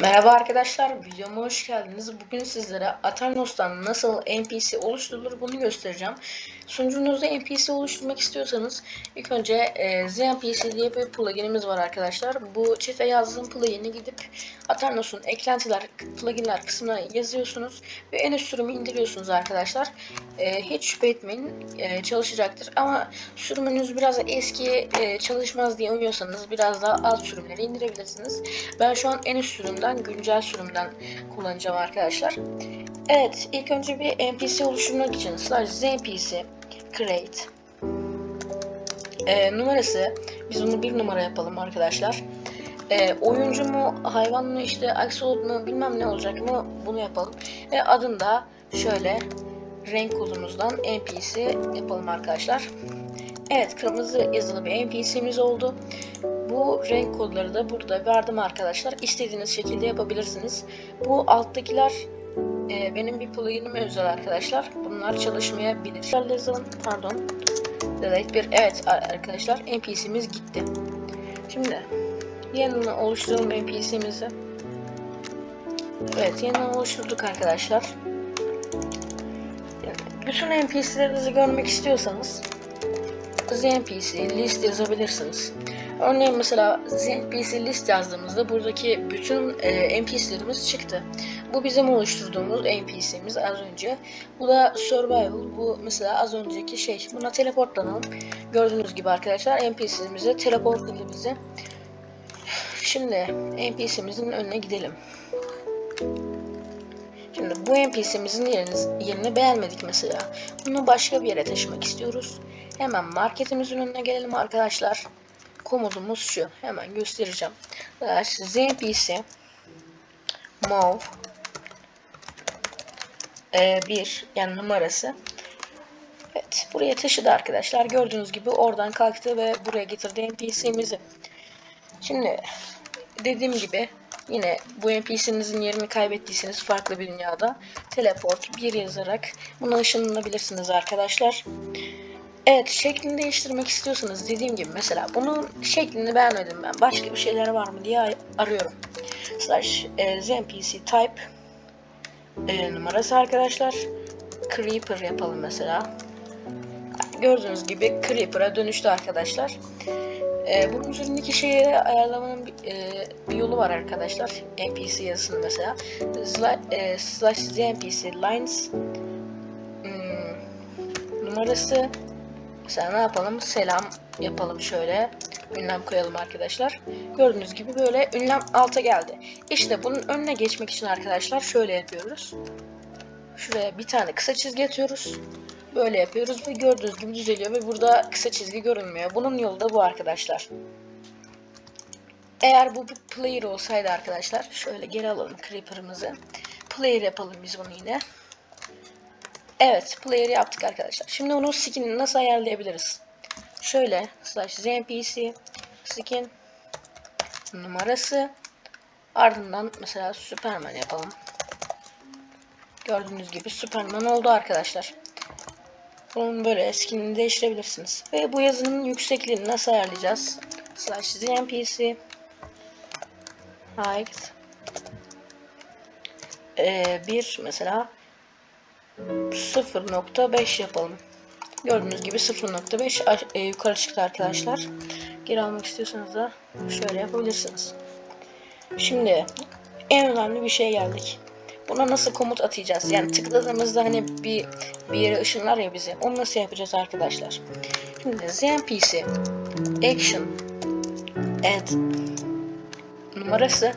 Merhaba arkadaşlar, videoma hoş geldiniz. Bugün sizlere Aternos'tan nasıl NPC oluşturulur bunu göstereceğim. Sunucunuzda NPC oluşturmak istiyorsanız ilk önce e, ZNPC diye bir pluginimiz var arkadaşlar. Bu çete yazdığım plugin'i gidip Aternos'un eklentiler, pluginler kısmına yazıyorsunuz ve en üst sürümü indiriyorsunuz arkadaşlar. E, hiç şüphe etmeyin e, çalışacaktır ama sürümünüz biraz eski e, çalışmaz diye umuyorsanız biraz daha alt sürümleri indirebilirsiniz. Ben şu an en üst sürümden, güncel sürümden kullanacağım arkadaşlar. Evet, ilk önce bir NPC oluşturmak için slash znpc create e, numarası, biz bunu bir numara yapalım arkadaşlar. E, oyuncu mu, hayvan mı, işte axolot mu, bilmem ne olacak mı bunu yapalım. Ve adını da şöyle renk kodumuzdan NPC yapalım arkadaşlar. Evet, kırmızı yazılı bir NPC'miz oldu. Bu renk kodları da burada verdim arkadaşlar. İstediğiniz şekilde yapabilirsiniz. Bu alttakiler e, benim bir pluginime özel arkadaşlar. Bunlar çalışmayabilir. Yazalım. Pardon. Delete bir. Evet arkadaşlar NPC'miz gitti. Şimdi yeniden oluşturalım NPC'mizi. Evet yeniden oluşturduk arkadaşlar. Bütün NPC'lerinizi görmek istiyorsanız ZNPC list yazabilirsiniz. Örneğin mesela NPC list yazdığımızda buradaki bütün e, NPC'lerimiz çıktı. Bu bizim oluşturduğumuz NPC'miz az önce. Bu da survival. Bu mesela az önceki şey. Buna teleportlanalım. Gördüğünüz gibi arkadaşlar NPC'mize teleportladı bizi. Şimdi NPC'mizin önüne gidelim. Şimdi bu NPC'mizin yerini, yerini beğenmedik mesela. Bunu başka bir yere taşımak istiyoruz. Hemen marketimizin önüne gelelim arkadaşlar. Komodumuz şu. Hemen göstereceğim. ZNPC move e, 1 yani numarası. Evet buraya taşıdı arkadaşlar. Gördüğünüz gibi oradan kalktı ve buraya getirdi NPC'mizi. Şimdi dediğim gibi yine bu NPC'nizin yerini kaybettiyseniz farklı bir dünyada teleport bir yazarak buna ışınlanabilirsiniz arkadaşlar. Evet şeklini değiştirmek istiyorsanız dediğim gibi mesela bunun şeklini beğenmedim ben. Başka bir şeyler var mı diye arıyorum. Slash e, znpc type e, numarası arkadaşlar. Creeper yapalım mesela. Gördüğünüz gibi Creeper'a dönüştü arkadaşlar. E, bunun üzerindeki şeyi ayarlamanın bir, e, bir yolu var arkadaşlar. NPC yazısını mesela. Zla, e, slash znpc lines hmm, numarası Mesela ne yapalım? Selam yapalım şöyle. Ünlem koyalım arkadaşlar. Gördüğünüz gibi böyle ünlem alta geldi. İşte bunun önüne geçmek için arkadaşlar şöyle yapıyoruz. Şuraya bir tane kısa çizgi atıyoruz. Böyle yapıyoruz ve gördüğünüz gibi düzeliyor ve burada kısa çizgi görünmüyor. Bunun yolu da bu arkadaşlar. Eğer bu bir player olsaydı arkadaşlar şöyle geri alalım creeper'ımızı. Player yapalım biz bunu yine. Evet player yaptık arkadaşlar. Şimdi onun skinini nasıl ayarlayabiliriz? Şöyle slash znpc skin numarası ardından mesela Superman yapalım. Gördüğünüz gibi Superman oldu arkadaşlar. Bunun böyle skinini değiştirebilirsiniz. Ve bu yazının yüksekliğini nasıl ayarlayacağız? Slash znpc height ee, bir mesela 0.5 yapalım. Gördüğünüz gibi 0.5 e, yukarı çıktı arkadaşlar. Geri almak istiyorsanız da şöyle yapabilirsiniz. Şimdi en önemli bir şey geldik. Buna nasıl komut atacağız? Yani tıkladığımızda hani bir bir yere ışınlar ya bizi. Onu nasıl yapacağız arkadaşlar? Şimdi znpc action add numarası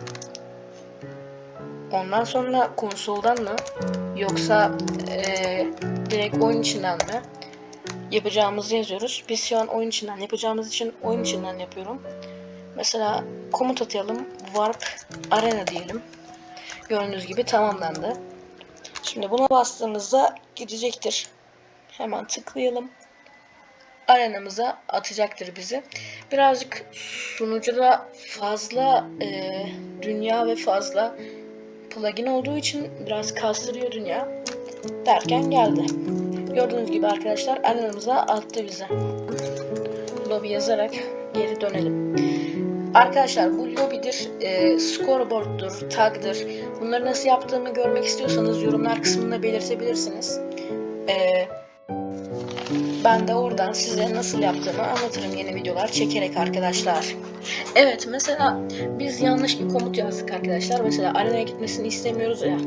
ondan sonra konsoldan mı yoksa e, direkt oyun içinden mi yapacağımızı yazıyoruz. Biz şu an oyun içinden yapacağımız için oyun içinden yapıyorum. Mesela komut atayalım. Warp Arena diyelim. Gördüğünüz gibi tamamlandı. Şimdi buna bastığımızda gidecektir. Hemen tıklayalım. Arenamıza atacaktır bizi. Birazcık sunucuda fazla e, dünya ve fazla plugin olduğu için biraz kastırıyor dünya. Derken geldi. Gördüğünüz gibi arkadaşlar arenamıza attı bize. Lobby yazarak geri dönelim. Arkadaşlar bu lobidir, e, scoreboard'dur, tag'dır. Bunları nasıl yaptığımı görmek istiyorsanız yorumlar kısmında belirtebilirsiniz. E, ben de oradan size nasıl yaptığımı anlatırım yeni videolar çekerek arkadaşlar. Evet mesela biz yanlış bir komut yazdık arkadaşlar. Mesela arenaya gitmesini istemiyoruz ya.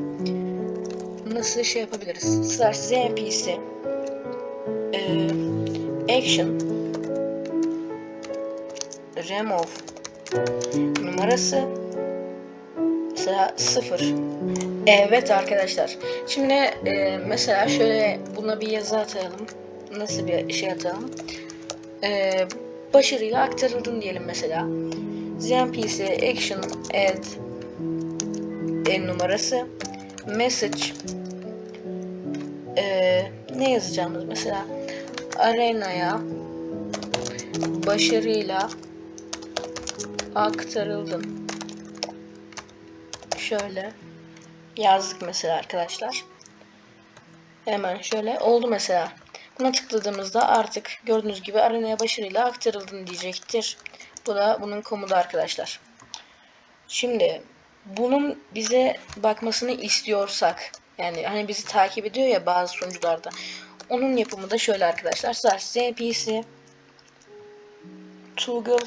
Nasıl şey yapabiliriz? Znpc e, action remove numarası mesela 0 evet arkadaşlar. Şimdi e, mesela şöyle buna bir yazı atalım. Nasıl bir şey atalım? E, başarıyla aktarıldın diyelim mesela. ZMPC action add e, numarası. Message e, ne yazacağımız mesela arenaya başarıyla aktarıldın. Şöyle yazdık mesela arkadaşlar. Hemen şöyle oldu mesela. Buna tıkladığımızda artık gördüğünüz gibi arenaya başarıyla aktarıldın diyecektir. Bu da bunun komutu arkadaşlar. Şimdi bunun bize bakmasını istiyorsak yani hani bizi takip ediyor ya bazı sunucularda. Onun yapımı da şöyle arkadaşlar. Slash zpc toggle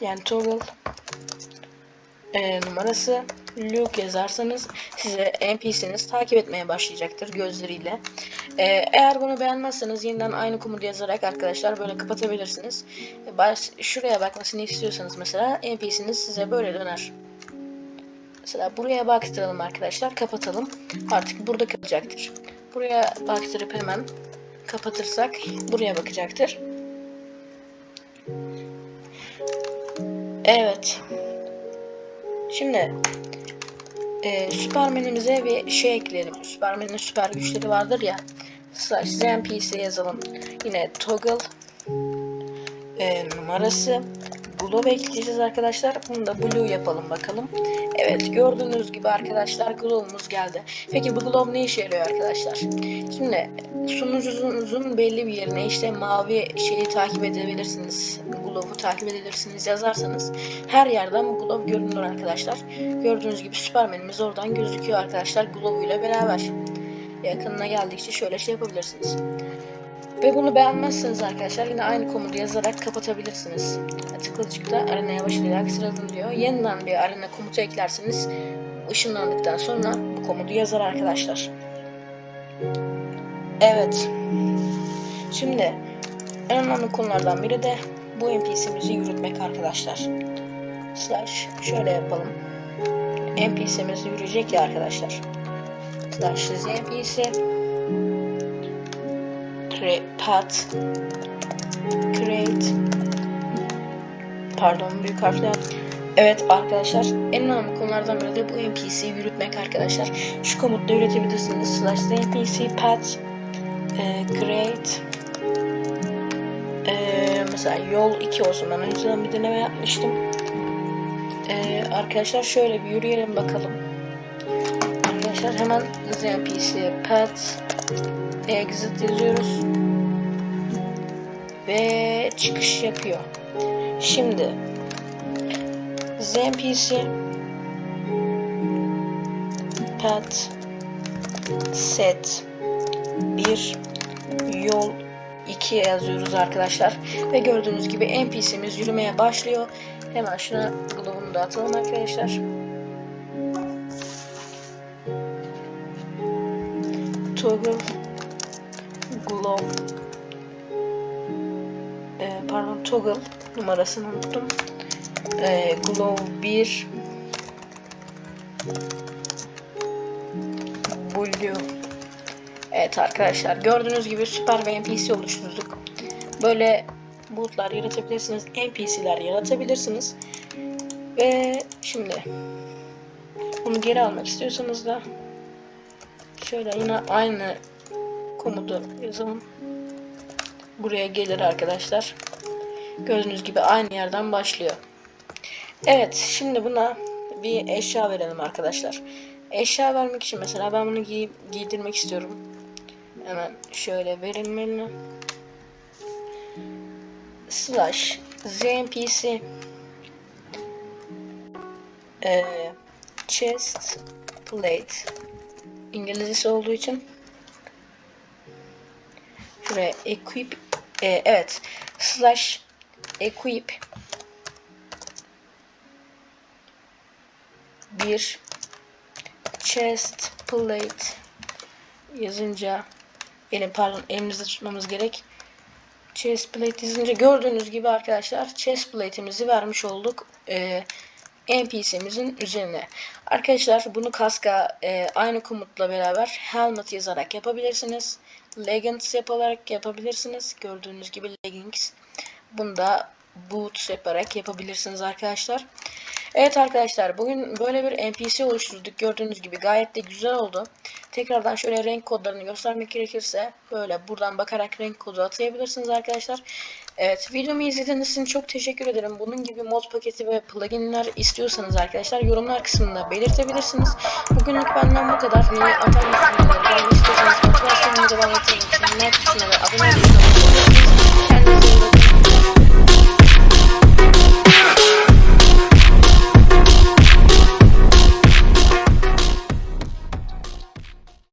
yani toggle e, numarası Luke yazarsanız size NPC'niz takip etmeye başlayacaktır gözleriyle. E, eğer bunu beğenmezseniz yeniden aynı komutu yazarak arkadaşlar böyle kapatabilirsiniz. E, baş, şuraya bakmasını istiyorsanız mesela NPC'niz size böyle döner. Mesela buraya baktıralım arkadaşlar kapatalım. Artık burada kalacaktır. Buraya baktırıp hemen kapatırsak buraya bakacaktır. Evet. Şimdi e, süper menümüze bir şey ekleyelim. Süpermen'in süper güçleri vardır ya. Slash ZMPC yazalım. Yine toggle e, numarası. Glove ekleyeceğiz arkadaşlar. Bunu da blue yapalım bakalım. Evet gördüğünüz gibi arkadaşlar glove'umuz geldi. Peki bu glove ne işe yarıyor arkadaşlar? Şimdi sunucunuzun belli bir yerine işte mavi şeyi takip edebilirsiniz. Glove'u takip edebilirsiniz yazarsanız her yerden bu glove görünür arkadaşlar. Gördüğünüz gibi Superman'imiz oradan gözüküyor arkadaşlar glove ile beraber. Yakınına geldikçe şöyle şey yapabilirsiniz. Ve bunu beğenmezseniz arkadaşlar yine aynı komutu yazarak kapatabilirsiniz. Tıklıcıkta arenaya başlayarak aktarıldım diyor. Yeniden bir arena komutu eklerseniz ışınlandıktan sonra bu komutu yazar arkadaşlar. Evet. Şimdi en önemli konulardan biri de bu NPC'mizi yürütmek arkadaşlar. Slash şöyle yapalım. NPC'miz yürüyecek ya arkadaşlar. Slash NPC create path create pardon büyük harfler Evet arkadaşlar en önemli konulardan biri de bu NPC'yi yürütmek arkadaşlar. Şu komutla üretebilirsiniz. Slash NPC path e, create e, mesela yol 2 olsun. Ben önceden bir deneme yapmıştım. E, arkadaşlar şöyle bir yürüyelim bakalım. Arkadaşlar hemen NPC path exit yazıyoruz. Ve çıkış yapıyor. Şimdi ZNPC Pet Set 1 Yol 2 yazıyoruz arkadaşlar. Ve gördüğünüz gibi NPC'miz yürümeye başlıyor. Hemen şuna glove'unu da atalım arkadaşlar. Toggle Glove ee, pardon Toggle numarasını unuttum. Ee, Glove 1 Blue Evet arkadaşlar gördüğünüz gibi süper bir NPC oluşturduk. Böyle bootlar yaratabilirsiniz. NPC'ler yaratabilirsiniz. Ve şimdi bunu geri almak istiyorsanız da şöyle yine aynı komutu yazalım. Buraya gelir arkadaşlar. Gördüğünüz gibi aynı yerden başlıyor. Evet şimdi buna bir eşya verelim arkadaşlar. Eşya vermek için mesela ben bunu giy giydirmek istiyorum. Hemen şöyle verelim eline. Slash ZNPC Ee, chest plate İngilizcesi olduğu için şuraya equip e, evet slash equip bir chest plate yazınca elim pardon elimizde tutmamız gerek. Chest plate yazınca gördüğünüz gibi arkadaşlar chest plate'imizi vermiş olduk. Ee, NPC'mizin üzerine. Arkadaşlar bunu kaska e, aynı komutla beraber helmet yazarak yapabilirsiniz. Leggings yaparak yapabilirsiniz. Gördüğünüz gibi leggings. Bunu da boots yaparak yapabilirsiniz arkadaşlar. Evet arkadaşlar bugün böyle bir NPC oluşturduk. Gördüğünüz gibi gayet de güzel oldu. Tekrardan şöyle renk kodlarını göstermek gerekirse böyle buradan bakarak renk kodu atayabilirsiniz arkadaşlar. Evet videomu izlediğiniz için çok teşekkür ederim. Bunun gibi mod paketi ve pluginler istiyorsanız arkadaşlar yorumlar kısmında belirtebilirsiniz. Bugünlük benden bu kadar. Beni atar? Ben istiyorsanız motivasyonumu devam ettirmek için like abone olmayı unutmayın. Thank you.